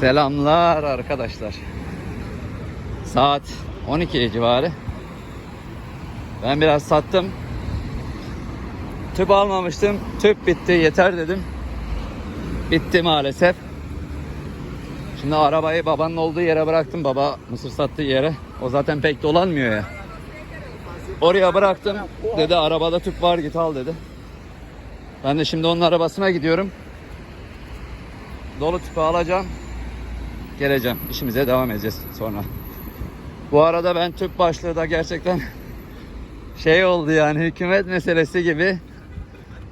Selamlar arkadaşlar. Saat 12 civarı. Ben biraz sattım. Tüp almamıştım. Tüp bitti yeter dedim. Bitti maalesef. Şimdi arabayı babanın olduğu yere bıraktım. Baba mısır sattığı yere. O zaten pek dolanmıyor ya. Oraya bıraktım. Dedi arabada tüp var git al dedi. Ben de şimdi onun arabasına gidiyorum. Dolu tüpü alacağım. Geleceğim. İşimize devam edeceğiz sonra. Bu arada ben tüp başlığı da gerçekten şey oldu yani hükümet meselesi gibi.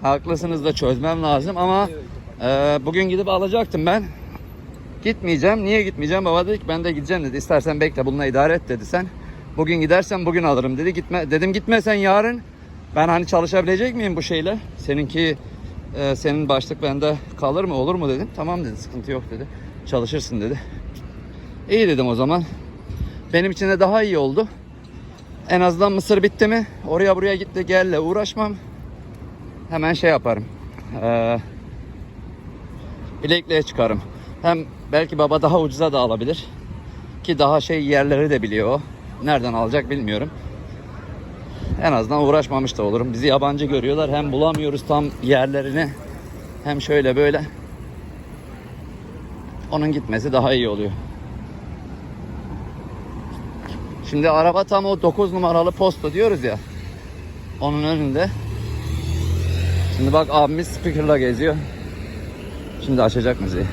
Haklısınız da çözmem lazım ama e, bugün gidip alacaktım ben. Gitmeyeceğim. Niye gitmeyeceğim? Baba dedi ki ben de gideceğim dedi. İstersen bekle bununla idare et dedi sen. Bugün gidersen bugün alırım dedi. Gitme dedim gitmesen yarın ben hani çalışabilecek miyim bu şeyle? Seninki e, senin başlık bende kalır mı olur mu dedim. Tamam dedi sıkıntı yok dedi. Çalışırsın dedi. İyi dedim o zaman. Benim için de daha iyi oldu. En azından mısır bitti mi oraya buraya gitti gelle uğraşmam. Hemen şey yaparım. Ee, bilekliğe çıkarım. Hem belki baba daha ucuza da alabilir. Ki daha şey yerleri de biliyor o. Nereden alacak bilmiyorum. En azından uğraşmamış da olurum. Bizi yabancı görüyorlar. Hem bulamıyoruz tam yerlerini. Hem şöyle böyle. Onun gitmesi daha iyi oluyor. Şimdi araba tam o 9 numaralı posta diyoruz ya. Onun önünde. Şimdi bak abimiz speakerla geziyor. Şimdi açacak müziği.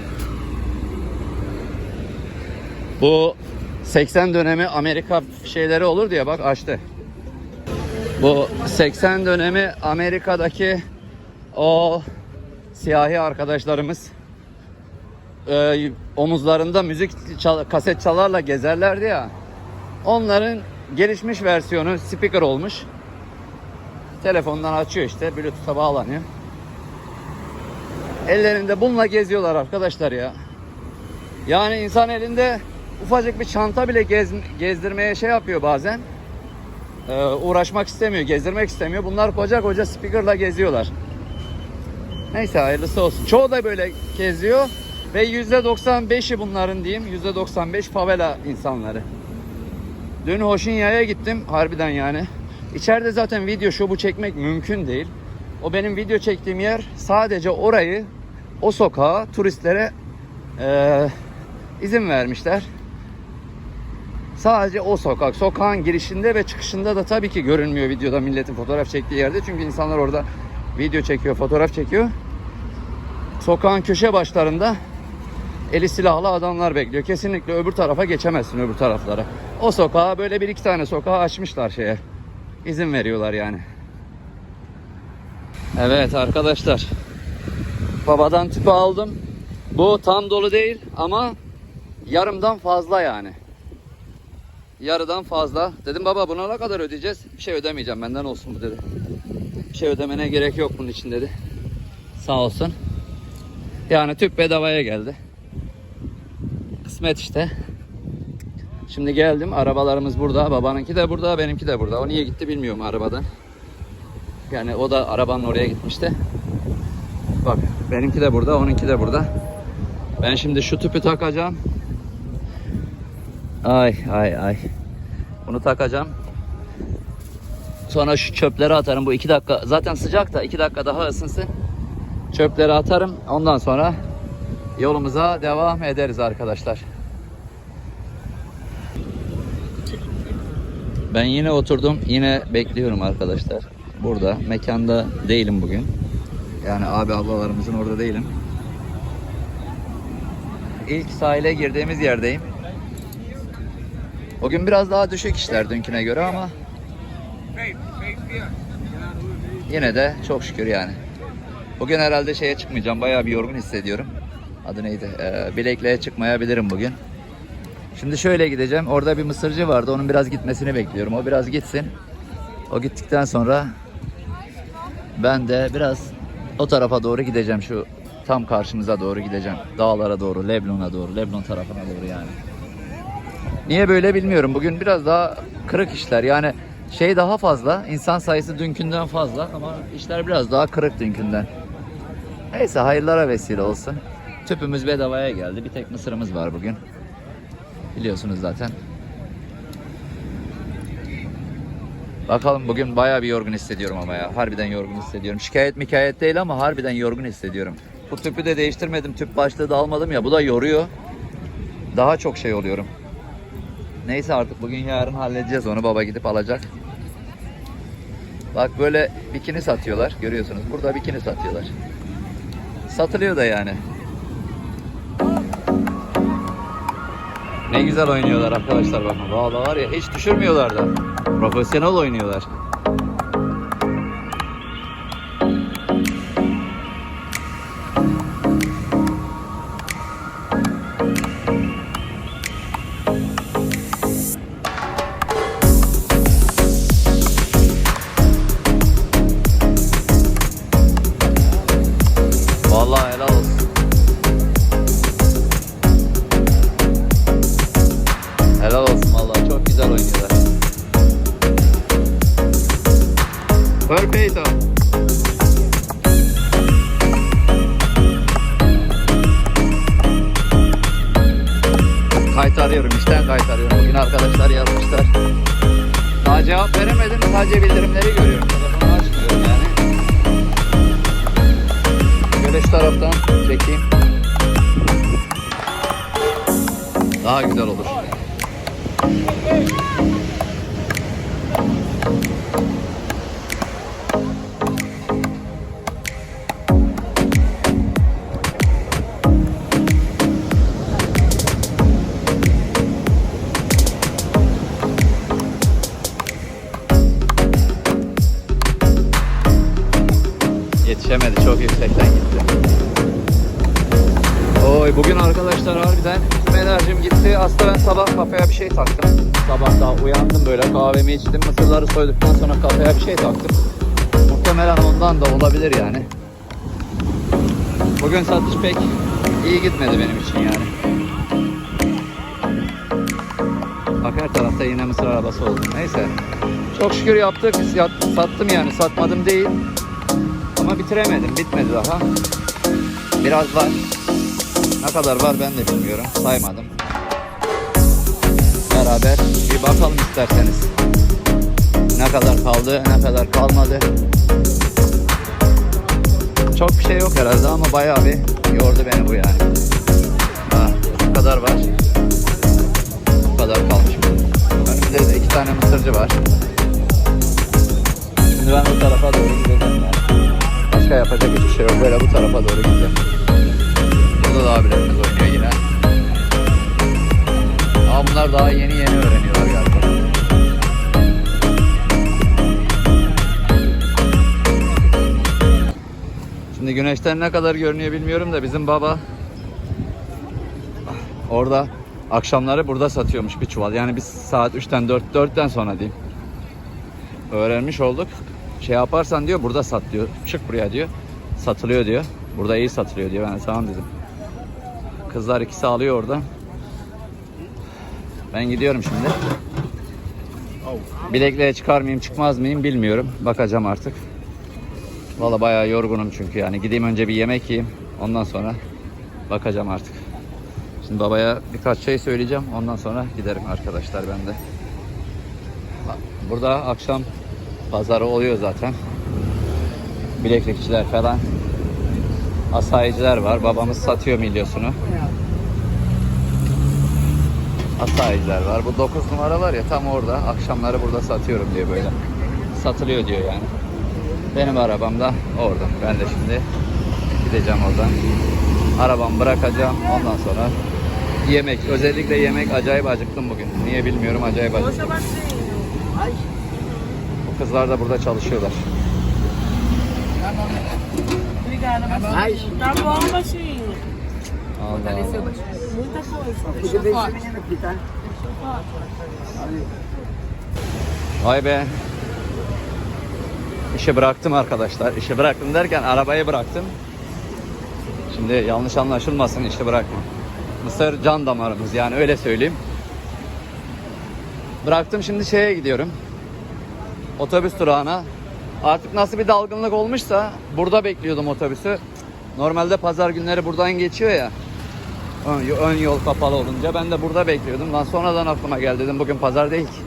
Bu 80 dönemi Amerika şeyleri olur diye bak açtı. Bu 80 dönemi Amerika'daki o siyahi arkadaşlarımız e, omuzlarında müzik çal- kaset çalarla gezerlerdi ya. Onların gelişmiş versiyonu speaker olmuş. Telefondan açıyor işte Bluetooth'a bağlanıyor. Ellerinde bununla geziyorlar arkadaşlar ya. Yani insan elinde ufacık bir çanta bile gez, gezdirmeye şey yapıyor bazen. Ee, uğraşmak istemiyor, gezdirmek istemiyor. Bunlar koca koca speakerla geziyorlar. Neyse hayırlısı olsun. Çoğu da böyle geziyor ve %95'i bunların diyeyim. %95 favela insanları. Dün Hoşinya'ya gittim harbiden yani. İçeride zaten video şobu çekmek mümkün değil. O benim video çektiğim yer sadece orayı, o sokağa turistlere eee, izin vermişler. Sadece o sokak. Sokağın girişinde ve çıkışında da tabii ki görünmüyor videoda milletin fotoğraf çektiği yerde. Çünkü insanlar orada video çekiyor, fotoğraf çekiyor. Sokağın köşe başlarında eli silahlı adamlar bekliyor. Kesinlikle öbür tarafa geçemezsin öbür taraflara. O sokağa böyle bir iki tane sokağı açmışlar şeye. İzin veriyorlar yani. Evet arkadaşlar. Babadan tüpü aldım. Bu tam dolu değil ama yarımdan fazla yani. Yarıdan fazla. Dedim baba buna ne kadar ödeyeceğiz? Bir şey ödemeyeceğim benden olsun bu dedi. Bir şey ödemene gerek yok bunun için dedi. Sağ olsun. Yani tüp bedavaya geldi. Kısmet işte. Şimdi geldim. Arabalarımız burada. Babanınki de burada. Benimki de burada. O niye gitti bilmiyorum arabadan. Yani o da arabanın oraya gitmişti. Bak benimki de burada. Onunki de burada. Ben şimdi şu tüpü takacağım. Ay ay ay. Bunu takacağım. Sonra şu çöpleri atarım. Bu iki dakika zaten sıcak da iki dakika daha ısınsın. Çöpleri atarım. Ondan sonra yolumuza devam ederiz arkadaşlar. Ben yine oturdum. Yine bekliyorum arkadaşlar. Burada. Mekanda değilim bugün. Yani abi ablalarımızın orada değilim. İlk sahile girdiğimiz yerdeyim. O gün biraz daha düşük işler dünküne göre ama yine de çok şükür yani. Bugün herhalde şeye çıkmayacağım. Bayağı bir yorgun hissediyorum. Adı neydi? Ee, bilekliğe çıkmayabilirim bugün. Şimdi şöyle gideceğim. Orada bir mısırcı vardı. Onun biraz gitmesini bekliyorum. O biraz gitsin. O gittikten sonra ben de biraz o tarafa doğru gideceğim. Şu tam karşımıza doğru gideceğim. Dağlara doğru, Leblon'a doğru, Leblon tarafına doğru yani. Niye böyle bilmiyorum. Bugün biraz daha kırık işler. Yani şey daha fazla. insan sayısı dünkünden fazla ama işler biraz daha kırık dünkünden. Neyse hayırlara vesile olsun. Tüpümüz bedavaya geldi. Bir tek mısırımız var bugün. Biliyorsunuz zaten. Bakalım bugün bayağı bir yorgun hissediyorum ama ya. Harbiden yorgun hissediyorum. Şikayet mikayet değil ama harbiden yorgun hissediyorum. Bu tüpü de değiştirmedim. Tüp başlığı da almadım ya. Bu da yoruyor. Daha çok şey oluyorum. Neyse artık bugün yarın halledeceğiz onu. Baba gidip alacak. Bak böyle bikini satıyorlar. Görüyorsunuz. Burada bikini satıyorlar. Satılıyor da yani. Ne güzel oynuyorlar arkadaşlar bakın. Vallahi var ya hiç düşürmüyorlar da. Profesyonel oynuyorlar. Güzel olur. Yetişemedi çok yüksekten ben sabah kafaya bir şey taktım. Sabah daha uyandım böyle kahvemi içtim. Mısırları soyduktan sonra kafaya bir şey taktım. Muhtemelen ondan da olabilir yani. Bugün satış pek iyi gitmedi benim için yani. Bak her tarafta yine mısır arabası oldu. Neyse. Çok şükür yaptık. Sattım yani. Satmadım değil. Ama bitiremedim. Bitmedi daha. Biraz var. Ne kadar var ben de bilmiyorum. Saymadım. Beraber bir bakalım isterseniz. Ne kadar kaldı, ne kadar kalmadı. Çok bir şey yok herhalde ama bayağı bir yordu beni bu yani. Ha, bu kadar var. Bu kadar kalmış. Önümde de iki tane mısırcı var. Şimdi ben bu tarafa doğru gideceğim yani. Başka yapacak hiçbir şey yok. Böyle bu tarafa doğru gideceğim. Burada da abilerimiz bunlar daha yeni yeni öğreniyorlar galiba. Şimdi güneşten ne kadar görünüyor bilmiyorum da bizim baba orada akşamları burada satıyormuş bir çuval. Yani biz saat 3'ten 4 4'ten sonra diyeyim. Öğrenmiş olduk. Şey yaparsan diyor burada sat diyor. Çık buraya diyor. Satılıyor diyor. Burada iyi satılıyor diyor. Ben tamam dedim. Kızlar ikisi alıyor orada. Ben gidiyorum şimdi. Bilekliğe çıkar mıyım çıkmaz mıyım bilmiyorum. Bakacağım artık. Valla bayağı yorgunum çünkü yani. Gideyim önce bir yemek yiyeyim. Ondan sonra bakacağım artık. Şimdi babaya birkaç şey söyleyeceğim. Ondan sonra giderim arkadaşlar ben de. Burada akşam pazarı oluyor zaten. Bileklikçiler falan. Asayiciler var. Babamız satıyor milyosunu. Asayiciler var. Bu 9 numara var ya tam orada. Akşamları burada satıyorum diyor böyle. Satılıyor diyor yani. Benim arabam da orada. Ben de şimdi gideceğim oradan. Arabamı bırakacağım. Ondan sonra yemek. Özellikle yemek acayip acıktım bugün. Niye bilmiyorum acayip acıktım. Bu kızlar da burada çalışıyorlar. Muita coisa. Deixa eu forte. Vay be. İşi bıraktım arkadaşlar. İşi bıraktım derken arabayı bıraktım. Şimdi yanlış anlaşılmasın işi bırakma. Mısır can damarımız yani öyle söyleyeyim. Bıraktım şimdi şeye gidiyorum. Otobüs durağına. Artık nasıl bir dalgınlık olmuşsa burada bekliyordum otobüsü. Normalde pazar günleri buradan geçiyor ya. Ön, ön yol kapalı olunca ben de burada bekliyordum. Lan sonradan aklıma geldi dedim bugün pazar değil ki.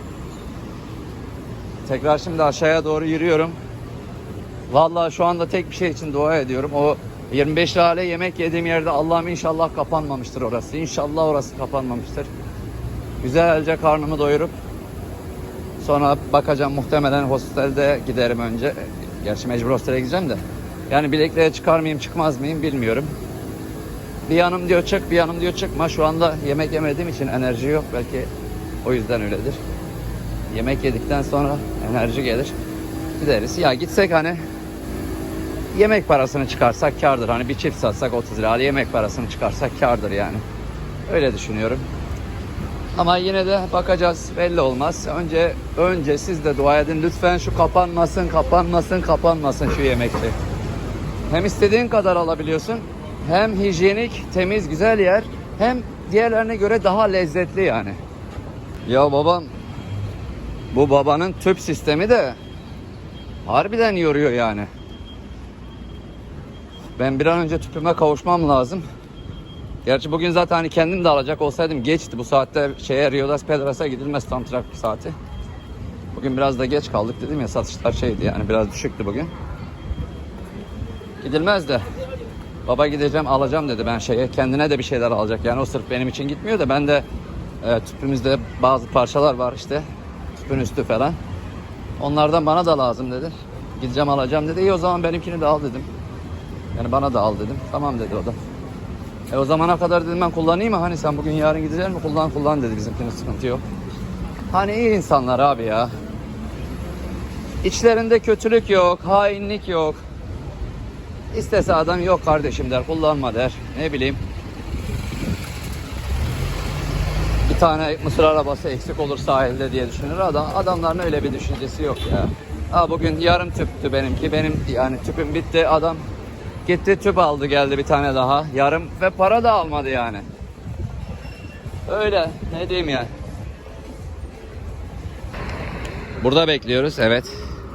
Tekrar şimdi aşağıya doğru yürüyorum. Vallahi şu anda tek bir şey için dua ediyorum. O 25 lirayla yemek yediğim yerde Allah'ım inşallah kapanmamıştır orası. İnşallah orası kapanmamıştır. Güzelce karnımı doyurup sonra bakacağım muhtemelen hostelde giderim önce. Gerçi mecbur hostele gideceğim de. Yani bilekliğe çıkar mıyım çıkmaz mıyım bilmiyorum. Bir yanım diyor çık bir yanım diyor çıkma. Şu anda yemek yemediğim için enerji yok. Belki o yüzden öyledir. Yemek yedikten sonra enerji gelir. Gideriz. Ya gitsek hani yemek parasını çıkarsak kardır. Hani bir çift satsak 30 lira. Yemek parasını çıkarsak kardır yani. Öyle düşünüyorum. Ama yine de bakacağız. Belli olmaz. Önce önce siz de dua edin. Lütfen şu kapanmasın, kapanmasın, kapanmasın şu yemekte. Hem istediğin kadar alabiliyorsun. Hem hijyenik, temiz, güzel yer. Hem diğerlerine göre daha lezzetli yani. Ya babam bu babanın tüp sistemi de harbiden yoruyor yani. Ben bir an önce tüpüme kavuşmam lazım. Gerçi bugün zaten hani kendim de alacak olsaydım geçti. Bu saatte şeye Rio das Pedras'a gidilmez tam trafik saati. Bugün biraz da geç kaldık dedim ya satışlar şeydi yani biraz düşüktü bugün. Gidilmez de. Baba gideceğim alacağım dedi ben şeye. Kendine de bir şeyler alacak. Yani o sırf benim için gitmiyor da ben de e, tüpümüzde bazı parçalar var işte. Tüpün üstü falan. Onlardan bana da lazım dedi. Gideceğim alacağım dedi. İyi o zaman benimkini de al dedim. Yani bana da al dedim. Tamam dedi o da. E o zamana kadar dedim ben kullanayım mı? Hani sen bugün yarın gideceksin mi? Kullan kullan dedi bizimkinin sıkıntı yok. Hani iyi insanlar abi ya. İçlerinde kötülük yok, hainlik yok. İstese adam yok kardeşim der, kullanma der. Ne bileyim. Bir tane mısır arabası eksik olur sahilde diye düşünür adam. Adamların öyle bir düşüncesi yok ya. Ha bugün yarım tüptü benimki. Benim yani tüpüm bitti. Adam gitti tüp aldı geldi bir tane daha. Yarım ve para da almadı yani. Öyle ne diyeyim yani. Burada bekliyoruz evet.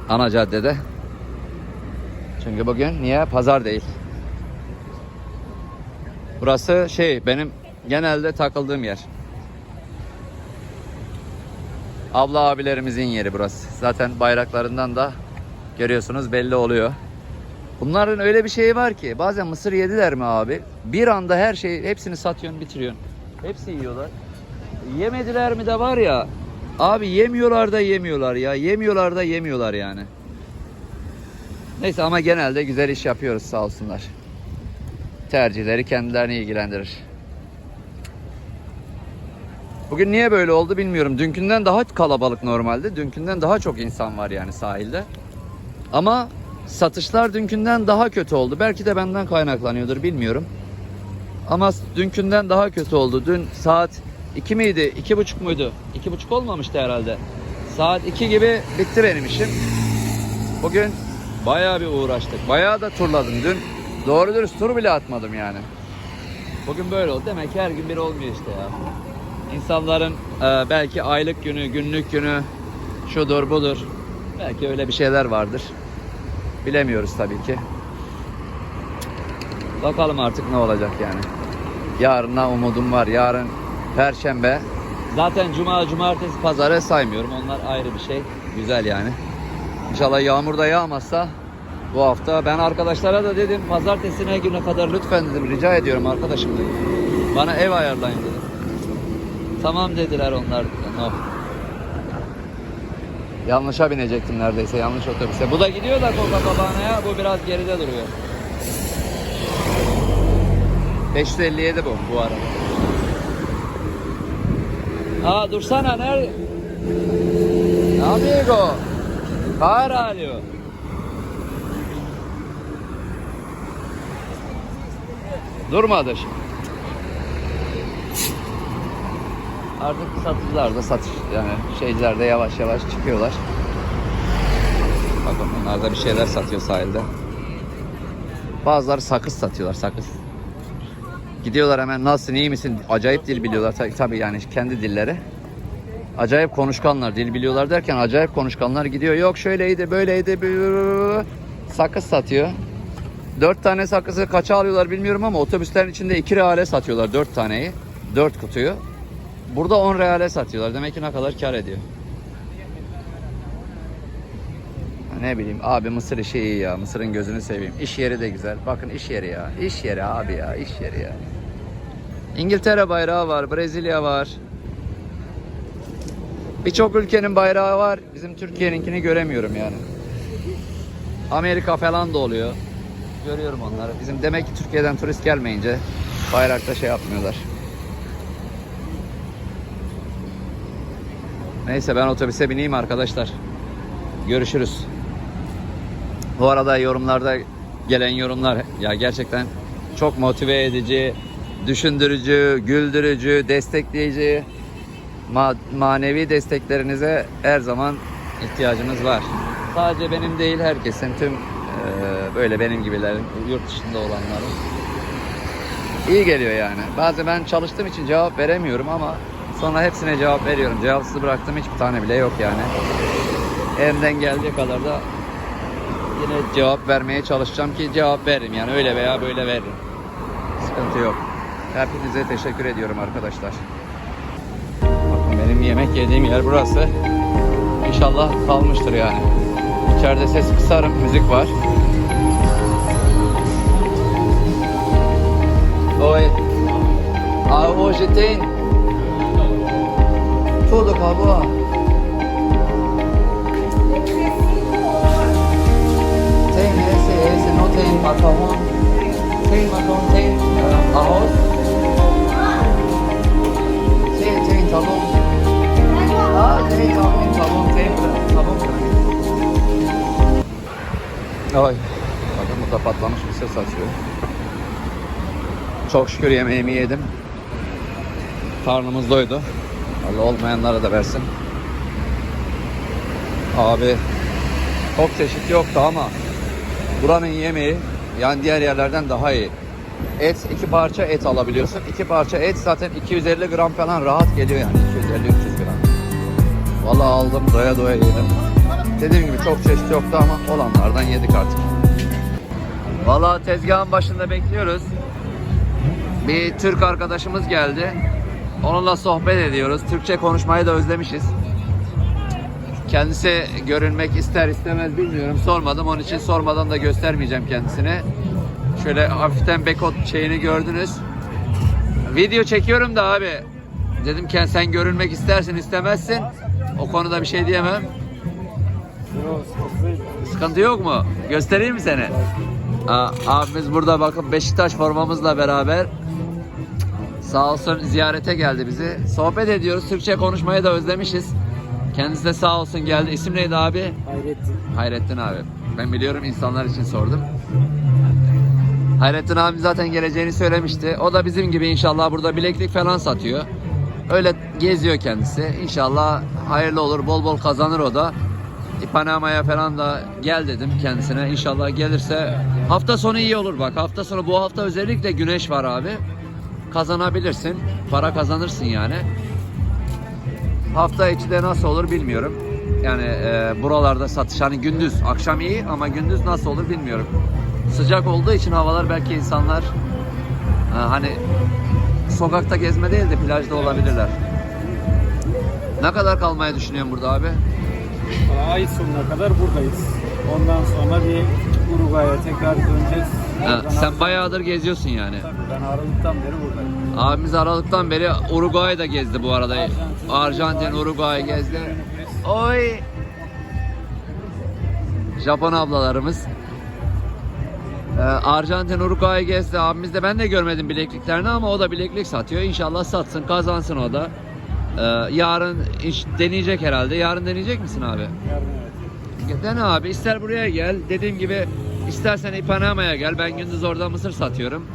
Ana caddede. Çünkü bugün niye? Pazar değil. Burası şey benim genelde takıldığım yer. Abla abilerimizin yeri burası. Zaten bayraklarından da görüyorsunuz belli oluyor. Bunların öyle bir şeyi var ki bazen mısır yediler mi abi? Bir anda her şeyi hepsini satıyorsun bitiriyorsun. Hepsi yiyorlar. Yemediler mi de var ya abi yemiyorlar da yemiyorlar ya. Yemiyorlar da yemiyorlar yani. Neyse ama genelde güzel iş yapıyoruz sağ olsunlar. Tercihleri kendilerini ilgilendirir. Bugün niye böyle oldu bilmiyorum. Dünkünden daha kalabalık normalde. Dünkünden daha çok insan var yani sahilde. Ama satışlar dünkünden daha kötü oldu. Belki de benden kaynaklanıyordur bilmiyorum. Ama dünkünden daha kötü oldu. Dün saat 2 miydi? 2.30 muydu? 2.30 olmamıştı herhalde. Saat 2 gibi bitti benim işim. Bugün bayağı bir uğraştık. Bayağı da turladım dün. Doğru dürüst tur bile atmadım yani. Bugün böyle oldu. Demek ki her gün bir olmuyor işte ya. İnsanların e, belki aylık günü, günlük günü şudur budur. Belki öyle bir şeyler vardır. Bilemiyoruz tabii ki. Bakalım artık ne olacak yani. Yarına umudum var. Yarın Perşembe. Zaten Cuma, Cumartesi, Pazarı saymıyorum. Onlar ayrı bir şey. Güzel yani. İnşallah yağmur da yağmazsa bu hafta. Ben arkadaşlara da dedim pazartesine güne kadar lütfen dedim rica ediyorum arkadaşım dedim. Bana ev ayarlayın dedim. Tamam dediler onlar. No. Yanlışa binecektim neredeyse yanlış otobüse. Bu da gidiyor da Copacabana'ya bu biraz geride duruyor. 557 bu bu araba. Aa dursana nerede? Amigo. Caralho. Durmadı şimdi. Artık satıcılar da satış yani şeyciler de yavaş yavaş çıkıyorlar. Bakın bunlar da bir şeyler satıyor sahilde. Bazıları sakız satıyorlar sakız. Gidiyorlar hemen nasılsın iyi misin? Acayip dil biliyorlar tabii, tabii yani kendi dilleri. Acayip konuşkanlar dil biliyorlar derken acayip konuşkanlar gidiyor. Yok şöyleydi böyleydi. Sakız satıyor. Dört tane sakızı kaça alıyorlar bilmiyorum ama otobüslerin içinde 2 reale satıyorlar dört taneyi. Dört kutuyu. Burada 10 reale satıyorlar. Demek ki ne kadar kar ediyor. Ne bileyim abi Mısır işi iyi ya. Mısır'ın gözünü seveyim. İş yeri de güzel. Bakın iş yeri ya. İş yeri abi ya. iş yeri ya. İngiltere bayrağı var. Brezilya var. Birçok ülkenin bayrağı var. Bizim Türkiye'ninkini göremiyorum yani. Amerika falan da oluyor. Görüyorum onları. Bizim demek ki Türkiye'den turist gelmeyince bayrakta şey yapmıyorlar. Neyse ben otobüse bineyim arkadaşlar. Görüşürüz. Bu arada yorumlarda gelen yorumlar ya gerçekten çok motive edici, düşündürücü, güldürücü, destekleyici, ma- manevi desteklerinize her zaman ihtiyacımız var. Sadece benim değil herkesin, tüm eee, böyle benim gibilerin, yurt dışında olanların. İyi geliyor yani. Bazen ben çalıştığım için cevap veremiyorum ama sonra hepsine cevap veriyorum. Cevapsız bıraktığım hiçbir tane bile yok yani. Elimden geldiği kadar da yine cevap vermeye çalışacağım ki cevap veririm yani öyle veya böyle veririm. Sıkıntı yok. Hepinize teşekkür ediyorum arkadaşlar. Benim yemek yediğim yer burası. İnşallah kalmıştır yani. İçeride ses kısarım, müzik var. Oi. Ah, hoje tem tudo acabou. Tem esse, esse não tem macarrão. Tem macarrão, tem arroz. Sim, tem, tá bom. Ay. Bakın burada patlamış mısır satıyor. Çok şükür yemeğimi yedim. Karnımız doydu. Allah olmayanlara da versin. Abi çok çeşit yoktu ama buranın yemeği yani diğer yerlerden daha iyi. Et iki parça et alabiliyorsun. İki parça et zaten 250 gram falan rahat geliyor yani 250-300 gram. Vallahi aldım doya doya yedim. Dediğim gibi çok çeşit yoktu ama olanlardan yedik artık. Vallahi tezgahın başında bekliyoruz. Bir Türk arkadaşımız geldi. Onunla sohbet ediyoruz. Türkçe konuşmayı da özlemişiz. Kendisi görünmek ister istemez bilmiyorum. Sormadım. Onun için sormadan da göstermeyeceğim kendisine. Şöyle hafiften bekot şeyini gördünüz. Video çekiyorum da abi. Dedim ki sen görünmek istersin istemezsin. O konuda bir şey diyemem. Sıkıntı yok mu? Göstereyim mi seni? Aa, abimiz burada bakın Beşiktaş formamızla beraber sağ olsun ziyarete geldi bizi. Sohbet ediyoruz. Türkçe konuşmayı da özlemişiz. Kendisi de sağ olsun geldi. İsim neydi abi? Hayrettin. Hayrettin abi. Ben biliyorum insanlar için sordum. Hayrettin abi zaten geleceğini söylemişti. O da bizim gibi inşallah burada bileklik falan satıyor. Öyle geziyor kendisi. İnşallah hayırlı olur, bol bol kazanır o da. Panama'ya falan da gel dedim kendisine. İnşallah gelirse hafta sonu iyi olur bak. Hafta sonu bu hafta özellikle güneş var abi. Kazanabilirsin. Para kazanırsın yani. Hafta içi de nasıl olur bilmiyorum. Yani e, buralarda satış hani gündüz akşam iyi ama gündüz nasıl olur bilmiyorum. Sıcak olduğu için havalar belki insanlar e, hani sokakta gezme değil de plajda olabilirler. Ne kadar kalmayı düşünüyorsun burada abi? Ay sonuna kadar buradayız. Ondan sonra bir Uruguay'a tekrar döneceğiz. Ha, sen bayağıdır geziyorsun yani. Tabii ben Aralık'tan beri buradayım. Abimiz Aralık'tan beri Uruguay'ı da gezdi bu arada. Arjantin, Arjantin, Uruguay gezdi. Oy! Japon ablalarımız. Ee, Arjantin, Uruguay gezdi. Abimiz de ben de görmedim bilekliklerini ama o da bileklik satıyor. İnşallah satsın, kazansın o da. Ee, yarın iş deneyecek herhalde. Yarın deneyecek misin abi? Yarın evet. Dene abi ister buraya gel. Dediğim gibi istersen İpanama'ya gel. Ben gündüz orada mısır satıyorum.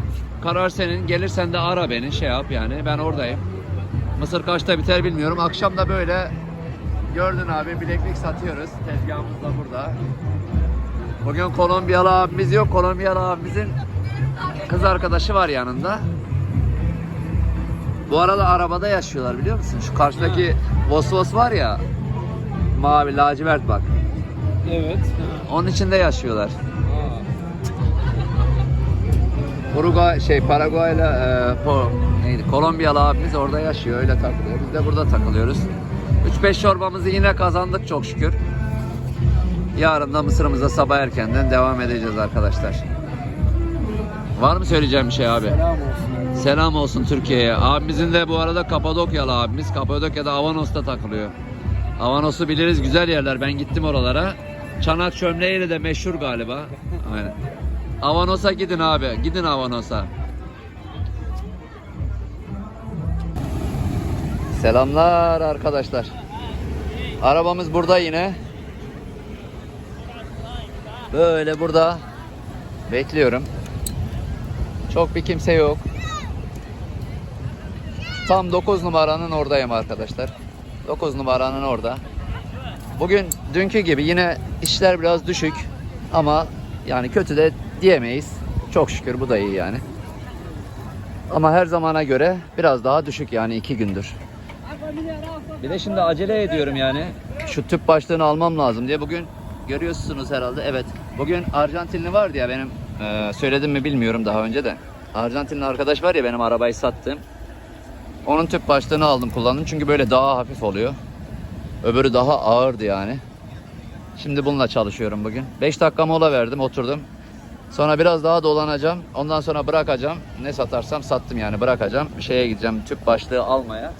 Karar senin. Gelirsen de ara beni şey yap yani. Ben oradayım. Mısır kaçta biter bilmiyorum. Akşam da böyle gördün abi bileklik satıyoruz. Tezgahımız da burada. Bugün Kolombiyalı abimiz yok. Kolombiyalı abimizin kız arkadaşı var yanında. Bu arada arabada yaşıyorlar biliyor musun? Şu karşıdaki Vos Vos var ya. Mavi lacivert bak. Evet. Onun içinde yaşıyorlar. Uruguay şey Paraguay'la e, po, neydi Kolombiyalı abimiz orada yaşıyor öyle takılıyor. Biz de burada takılıyoruz. 3-5 çorbamızı yine kazandık çok şükür. Yarın da mısırımıza sabah erkenden devam edeceğiz arkadaşlar. Var mı söyleyeceğim bir şey abi? Selam olsun. Selam olsun Türkiye'ye. Abimizin de bu arada Kapadokyalı abimiz. Kapadokya'da Avanos'ta takılıyor. Avanos'u biliriz güzel yerler. Ben gittim oralara. Çanak çömleğiyle de meşhur galiba. Aynen. Avanos'a gidin abi. Gidin Avanos'a. Selamlar arkadaşlar. Arabamız burada yine. Böyle burada bekliyorum. Çok bir kimse yok. Tam 9 numaranın oradayım arkadaşlar. 9 numaranın orada. Bugün dünkü gibi yine işler biraz düşük ama yani kötü de diyemeyiz. Çok şükür bu da iyi yani. Ama her zamana göre biraz daha düşük yani iki gündür. Bir de şimdi acele ediyorum yani. Şu tüp başlığını almam lazım diye bugün görüyorsunuz herhalde. Evet. Bugün Arjantinli vardı ya benim e, söyledim mi bilmiyorum daha önce de. Arjantinli arkadaş var ya benim arabayı sattım. Onun tüp başlığını aldım kullandım çünkü böyle daha hafif oluyor. Öbürü daha ağırdı yani. Şimdi bununla çalışıyorum bugün. 5 dakika mola verdim oturdum. Sonra biraz daha dolanacağım. Ondan sonra bırakacağım. Ne satarsam sattım yani bırakacağım. Şeye gideceğim tüp başlığı almaya.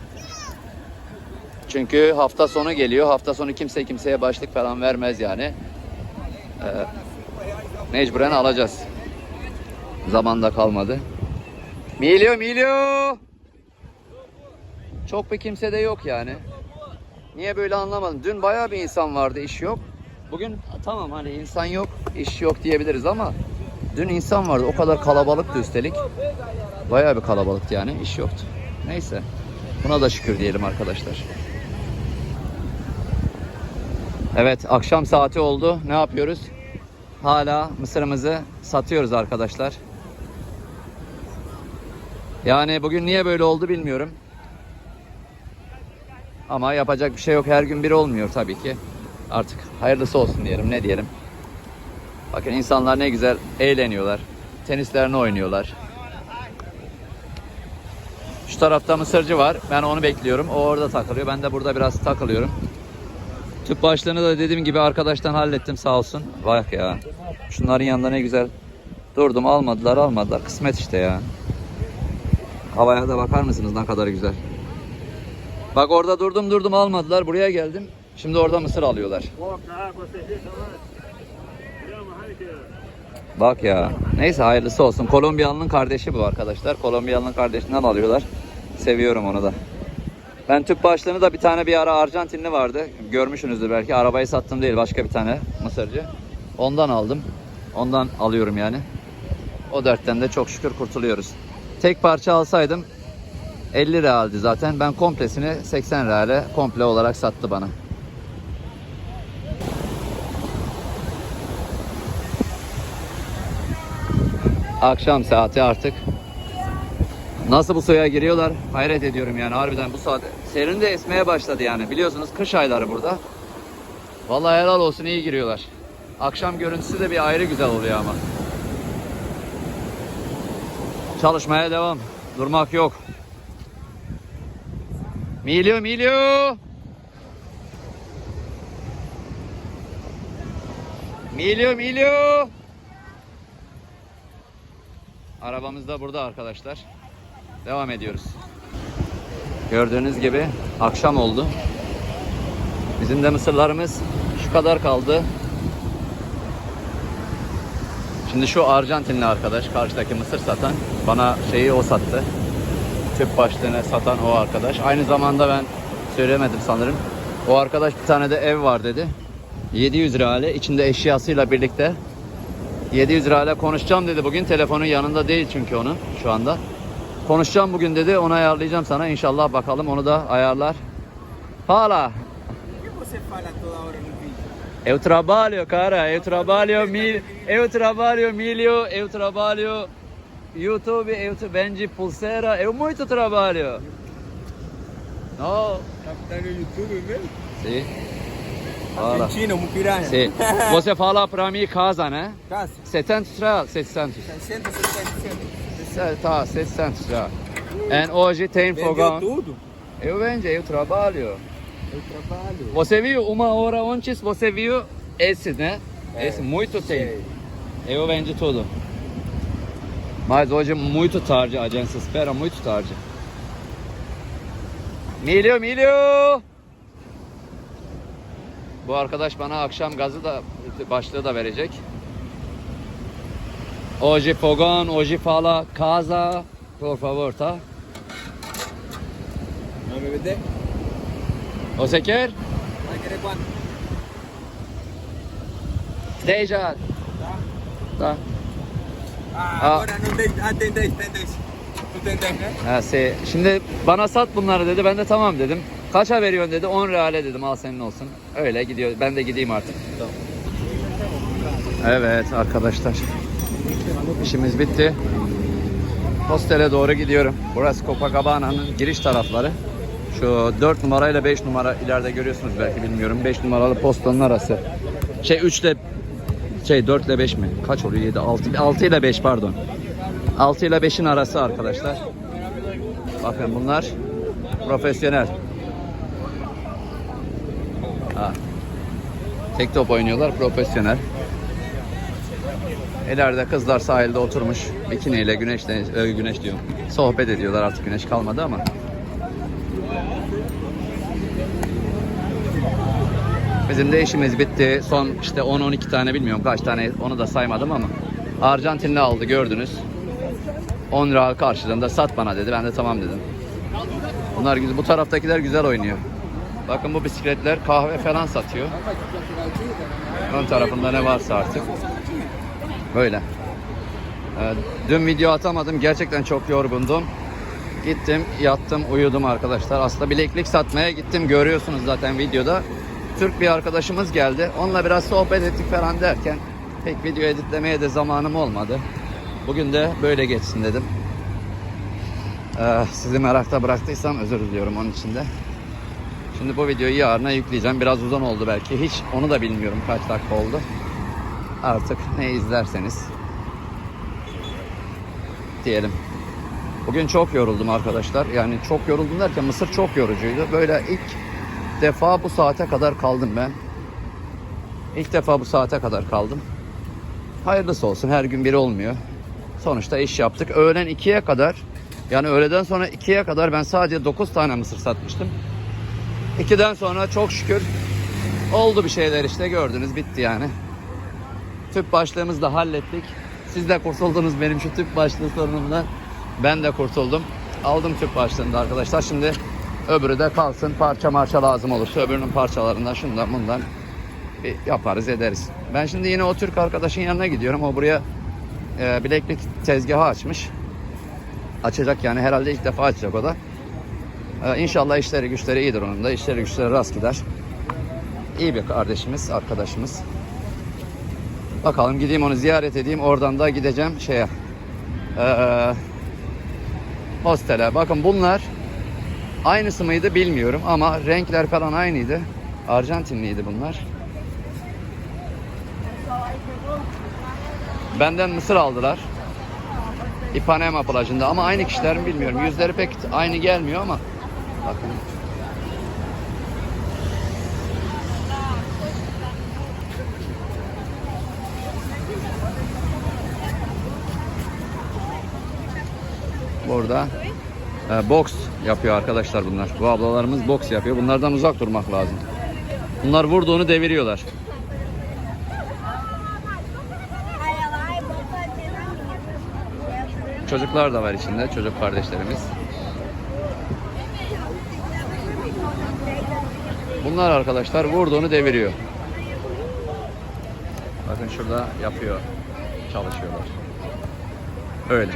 Çünkü hafta sonu geliyor. Hafta sonu kimse kimseye başlık falan vermez yani. Ee, mecburen alacağız. Zamanda kalmadı. Milyo milyo. Çok bir kimse de yok yani. Niye böyle anlamadım. Dün bayağı bir insan vardı iş yok. Bugün tamam hani insan yok iş yok diyebiliriz ama dün insan vardı o kadar kalabalıktı üstelik. Bayağı bir kalabalıktı yani iş yoktu. Neyse buna da şükür diyelim arkadaşlar. Evet akşam saati oldu. Ne yapıyoruz? Hala mısırımızı satıyoruz arkadaşlar. Yani bugün niye böyle oldu bilmiyorum. Ama yapacak bir şey yok. Her gün bir olmuyor tabii ki. Artık hayırlısı olsun diyelim. Ne diyelim. Bakın insanlar ne güzel eğleniyorlar. Tenislerini oynuyorlar. Şu tarafta mısırcı var. Ben onu bekliyorum. O orada takılıyor. Ben de burada biraz takılıyorum. Tüp başlığını da dediğim gibi arkadaştan hallettim sağ olsun. Bak ya. Şunların yanında ne güzel durdum. Almadılar almadılar. Kısmet işte ya. Havaya da bakar mısınız ne kadar güzel. Bak orada durdum durdum almadılar. Buraya geldim. Şimdi orada mısır alıyorlar. Bak ya. Neyse hayırlısı olsun. Kolombiyalı'nın kardeşi bu arkadaşlar. Kolombiyalı'nın kardeşinden alıyorlar. Seviyorum onu da. Ben tüp başlığını da bir tane bir ara Arjantinli vardı. Görmüşsünüzdür belki. Arabayı sattım değil başka bir tane mısırcı. Ondan aldım. Ondan alıyorum yani. O dertten de çok şükür kurtuluyoruz. Tek parça alsaydım 50 realdi zaten. Ben komplesini 80 reale komple olarak sattı bana. Akşam saati artık. Nasıl bu suya giriyorlar? Hayret ediyorum yani harbiden bu saat. Serin de esmeye başladı yani. Biliyorsunuz kış ayları burada. Vallahi helal olsun iyi giriyorlar. Akşam görüntüsü de bir ayrı güzel oluyor ama. Çalışmaya devam. Durmak yok. Milyo milyo. Milyo milyo. Arabamız da burada arkadaşlar. Devam ediyoruz. Gördüğünüz gibi akşam oldu. Bizim de mısırlarımız şu kadar kaldı. Şimdi şu Arjantinli arkadaş karşıdaki mısır satan bana şeyi o sattı. Tüp başlığını satan o arkadaş. Aynı zamanda ben söylemedim sanırım. O arkadaş bir tane de ev var dedi. 700 reale içinde eşyasıyla birlikte 700 lirayla konuşacağım dedi bugün. Telefonu yanında değil çünkü onun şu anda. Konuşacağım bugün dedi. Onu ayarlayacağım sana. İnşallah bakalım onu da ayarlar. Vídeo? Eu trabalho, cara. Eu trabalho mil, eu trabalho milho, eu trabalho YouTube, eu vende pulseira, eu muito trabalho. No, Tá no YouTube mesmo? sim. Fala. Argentina, Mupiranha. Sim. Você fala pra mim casa, né? Casa, 700 reais, 700. 660. é, tá, 600 já. And hoje tem Vendeu fogão. tudo? Eu vendo, eu trabalho. Eu trabalho. Você viu uma hora antes, você viu esse, né? É, esse muito tempo. Eu vendi tudo. Mas hoje é muito tarde, a agência espera muito tarde. Milho, milho! Bu arkadaş bana akşam gazı da başlığı da verecek. Hoje fogão, hoje fala casa, por favor, tá? Não me vender? Você quer? Vai querer quanto? Deja. Tá. Ah, Ah. agora não tem. Ah, tem 10, tem 10. Tu tem 10, né? Ha, se- şimdi bana sat bunları dedi. Ben de tamam dedim. Kaça veriyorsun dedi. 10 reale dedim. Al senin olsun. Öyle gidiyor. Ben de gideyim artık. Evet arkadaşlar. İşimiz bitti. Hostele doğru gidiyorum. Burası Copacabana'nın giriş tarafları. Şu 4 numarayla 5 numara ileride görüyorsunuz belki bilmiyorum. 5 numaralı postanın arası. Şey 3 ile şey 4 ile 5 mi? Kaç oluyor? 7 6 6 ile 5 pardon. 6 ile 5'in arası arkadaşlar. Bakın bunlar profesyonel. Ha. Tek top oynuyorlar profesyonel. İleride kızlar sahilde oturmuş bikiniyle güneşle e, güneş diyorum. Sohbet ediyorlar artık güneş kalmadı ama. Bizim de işimiz bitti. Son işte 10-12 tane bilmiyorum kaç tane onu da saymadım ama Arjantinli aldı gördünüz. 10 lira karşılığında sat bana dedi. Ben de tamam dedim. Bunlar güzel. Bu taraftakiler güzel oynuyor. Bakın bu bisikletler kahve falan satıyor. Ön tarafında ne varsa artık. Böyle. Ee, dün video atamadım. Gerçekten çok yorgundum. Gittim, yattım, uyudum arkadaşlar. Aslında bileklik satmaya gittim. Görüyorsunuz zaten videoda. Türk bir arkadaşımız geldi. Onunla biraz sohbet ettik falan derken pek video editlemeye de zamanım olmadı. Bugün de böyle geçsin dedim. Ee, sizi merakta bıraktıysam özür diliyorum onun için de. Şimdi bu videoyu yarına yükleyeceğim. Biraz uzun oldu belki. Hiç onu da bilmiyorum kaç dakika oldu. Artık ne izlerseniz diyelim. Bugün çok yoruldum arkadaşlar. Yani çok yoruldum derken Mısır çok yorucuydu. Böyle ilk defa bu saate kadar kaldım ben. İlk defa bu saate kadar kaldım. Hayırlısı olsun her gün biri olmuyor. Sonuçta iş yaptık. Öğlen 2'ye kadar yani öğleden sonra 2'ye kadar ben sadece 9 tane mısır satmıştım. 2'den sonra çok şükür oldu bir şeyler işte gördünüz bitti yani. Tüp başlığımızı da hallettik. Siz de kurtuldunuz benim şu tüp başlığı sorunumdan. Ben de kurtuldum. Aldım tüp başlığını da arkadaşlar. Şimdi öbürü de kalsın. Parça marça lazım olursa öbürünün parçalarından şundan bundan bir yaparız ederiz. Ben şimdi yine o Türk arkadaşın yanına gidiyorum. O buraya e, bileklik tezgahı açmış. Açacak yani herhalde ilk defa açacak o da. E, inşallah işleri güçleri iyidir onun da. İşleri güçleri rast gider. İyi bir kardeşimiz, arkadaşımız. Bakalım gideyim onu ziyaret edeyim. Oradan da gideceğim şeye. E, hostele. Bakın bunlar aynısı mıydı bilmiyorum ama renkler falan aynıydı. Arjantinliydi bunlar. Benden mısır aldılar. Ipanema plajında ama aynı kişiler mi bilmiyorum. Yüzleri pek aynı gelmiyor ama bakın. Burada e, boks yapıyor arkadaşlar bunlar. Bu ablalarımız boks yapıyor. Bunlardan uzak durmak lazım. Bunlar vurduğunu deviriyorlar. Çocuklar da var içinde, çocuk kardeşlerimiz. Bunlar arkadaşlar vurduğunu deviriyor. Bakın şurada yapıyor, çalışıyorlar. Öyle.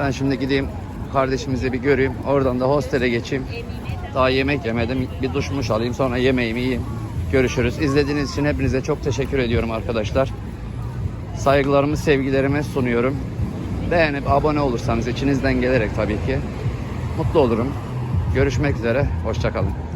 Ben şimdi gideyim kardeşimizi bir göreyim. Oradan da hostele geçeyim. Daha yemek yemedim. Bir duşmuş alayım sonra yemeğimi yiyeyim. Görüşürüz. İzlediğiniz için hepinize çok teşekkür ediyorum arkadaşlar. Saygılarımı, sevgilerimi sunuyorum. Beğenip abone olursanız içinizden gelerek tabii ki mutlu olurum. Görüşmek üzere. Hoşçakalın.